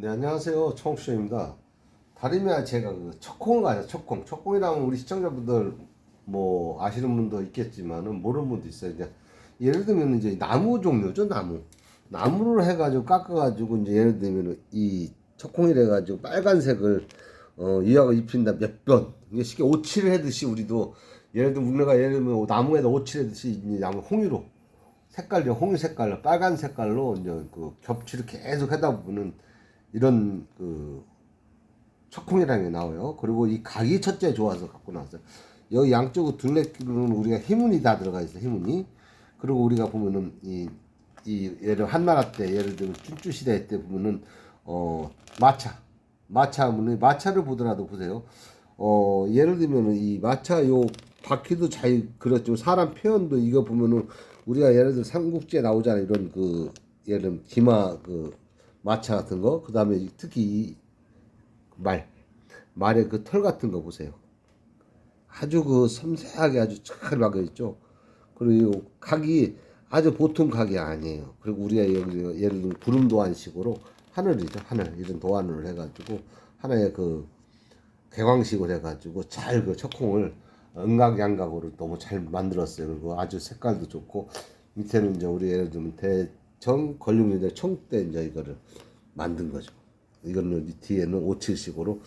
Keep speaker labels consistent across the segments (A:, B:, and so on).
A: 네 안녕하세요. 청취자입니다. 다름이 아니라 제가 그 척콩을 가요? 척콩 척콩이라면 우리 시청자분들 뭐 아시는 분도 있겠지만은 모르는 분도 있어요. 이제 예를 들면 이제 나무 종류죠 나무. 나무를 해가지고 깎아가지고 이제 예를 들면 이 척콩이래 가지고 빨간색을 어 유약을 입힌다 몇 번. 이게 쉽게 오칠을 해듯이 우리도 예를 들면 우리가 예를 들면 나무에다 오칠하듯이 이제 나무 홍유로 색깔이 홍유 색깔로 빨간 색깔로 이제 그 겹치를 계속 하다 보면은 이런 그 척콩이라는 게 나와요. 그리고 이 각이 첫째 좋아서 갖고 나왔어요. 여기 양쪽으로 둘레길로는 우리가 희문이 다 들어가 있어 요 희문이. 그리고 우리가 보면은 이, 이 예를 한나라 때 예를 들면 춘추 시대 때 보면은 어 마차 마차 하면은 마차를 보더라도 보세요. 어 예를 들면은 이 마차 요 바퀴도 잘 그렸죠. 사람 표현도 이거 보면은 우리가 예를 들어 삼국지에 나오잖아 요 이런 그 예를 들면 기마 그 마차 같은 거 그 다음에 특히 이 말 말의 그 털 같은 거 보세요. 아주 그 섬세하게 아주 잘 막혀 있죠. 그리고 각이 아주 보통 각이 아니에요. 그리고 우리가 여기 예를 들면 구름 도안식으로 하늘이죠 하늘 이런 도안을 해가지고 하나의 그 개광식을 해가지고 잘 그 척콩을 음각양각으로 너무 잘 만들었어요. 그리고 아주 색깔도 좋고 밑에는 이제 우리 예를 들면 대 청 걸림인데 청때 이제 이거를 만든 거죠. 이거는 이 뒤에는 오칠식으로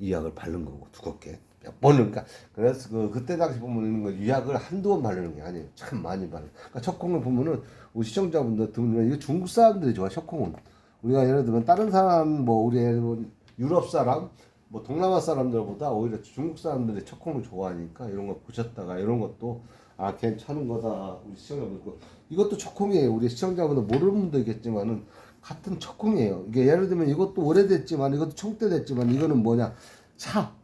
A: 유약을 바른 거고 두껍게 몇 번을 그러니까 그래서 그 그때 당시 보면은 그 유약을 한두 번 바르는 게 아니에요. 참 많이 바르. 그러니까 척콩을 보면은 우리 시청자분들 들으면 이거 중국 사람들이 좋아 척콩은 우리가 예를 들면 다른 사람 뭐 우리 예를 유럽 사람 뭐 동남아 사람들보다 오히려 중국 사람들이 척콩을 좋아하니까 이런 거 보셨다가 이런 것도 아 괜찮은 거다 우리 시청자분들 그 이것도 척콩이에요. 우리 시청자분들 모르는 분도 있겠지만은 같은 척콩이에요. 이게 예를 들면 이것도 오래됐지만 이것도 청때 됐지만 이거는 뭐냐? 차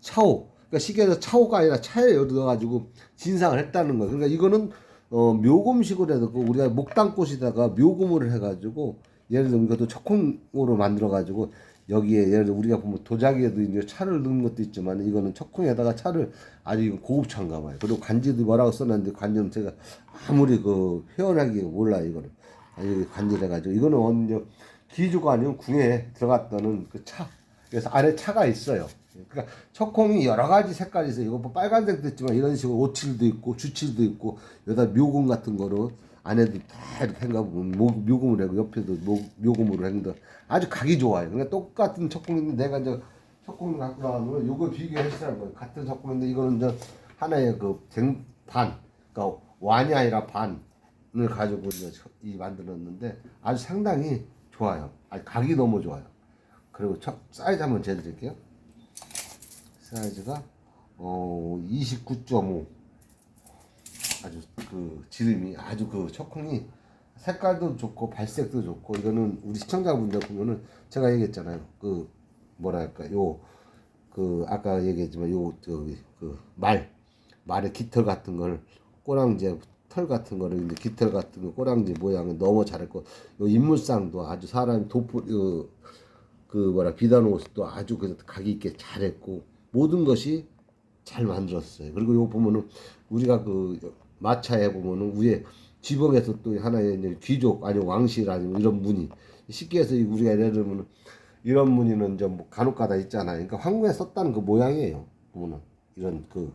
A: 차오. 그러니까 시계에서 차오가 아니라 차에 넣어가지고 진상을 했다는 거예요. 그러니까 이거는 어 묘금식으로 해서 그 우리가 목당꽃에다가 묘금을 해가지고 예를 들면 이것도 척콩으로 만들어가지고 여기에 예를 들어 우리가 보면 도자기에도 이제 차를 넣는 것도 있지만 이거는 척콩에다가 차를 아주 이건 고급차인가 봐요. 그리고 간지도 뭐라고 써놨는데 간지는 제가 아무리 그 표현하기 몰라 이거는 아니 간지를 해가지고 이거는 언제 기주가 아니면 궁에 들어갔다는 그 차. 그래서 안에 차가 있어요. 그러니까 척콩이 여러 가지 색깔이 있어요. 이거 뭐 빨간색도 있지만 이런 식으로 오칠도 있고 주칠도 있고 여기다 묘금 같은 거로 안에도 다 이렇게 모- 묘금을 하고 옆에도 모- 묘금으로 했는데 아주 각이 좋아요. 그러니까 똑같은 척콩인데 내가 이제 척콩을 갖고 나오면 요거 비교했으라는 거예요. 같은 척콩인데 이거는 이제 하나의 그반 그러니까 완이 아니라 반을 가지고 이제 이 만들었는데 아주 상당히 좋아요. 아주 각이 너무 좋아요. 그리고 첫 사이즈 한번 재드릴게요. 사이즈가 어 29.5 아주 그 지름이 아주 그 척콩이 색깔도 좋고 발색도 좋고 이거는 우리 시청자분들 보면은 제가 얘기했잖아요. 그 뭐랄까 요 그 아까 얘기했지만 요 저기 그 말 말의 깃털 같은 걸 꼬랑지 털 같은 거를 이제 깃털 같은 거 꼬랑지 모양을 너무 잘했고 요 인물상도 아주 사람이 돋보 그, 그 뭐라 비단 옷도 아주 그 각이 있게 잘했고 모든 것이 잘 만들었어요. 그리고 이거 보면은 우리가 그 마차에 보면은 위에 지붕에서 또 하나의 귀족 아니면 왕실 아니면 이런 무늬 쉽게 해서 이 우리가 예를 들면 이런 무늬는 이제 뭐 간혹가다 있잖아요. 그러니까 황궁에 썼다는 그 모양이에요. 보면은 이런 그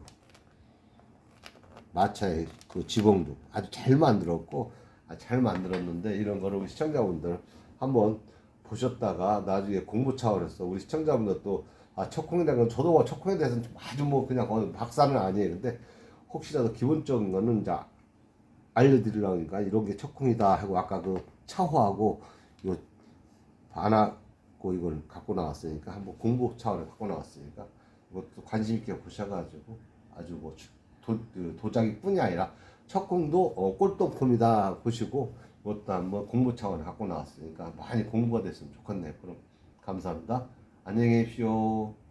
A: 마차의 그 지붕도 아주 잘 만들었고 아, 잘 만들었는데 이런 거를 우리 시청자분들 한번 보셨다가 나중에 공부 차원에서 우리 시청자분들 또 아, 척콩에 대한 건 저도 뭐 척콩에 대해서는 좀 아주 뭐 그냥 거의 박사는 아니에요. 근데 혹시라도 기본적인 거는 이제 알려드리려니까 이런 게 척콩이다 하고 아까 그 차호하고 요 반하고 이걸 갖고 나왔으니까 한번 공부 차원에 갖고 나왔으니까 이것도 관심 있게 보셔가지고 아주 뭐 도, 그 도자기뿐이 아니라 척콩도 어, 꼴동품이다 보시고 이것도 한번 공부 차원에 갖고 나왔으니까 많이 공부가 됐으면 좋겠네요. 그럼 감사합니다. 안녕히 계십시오.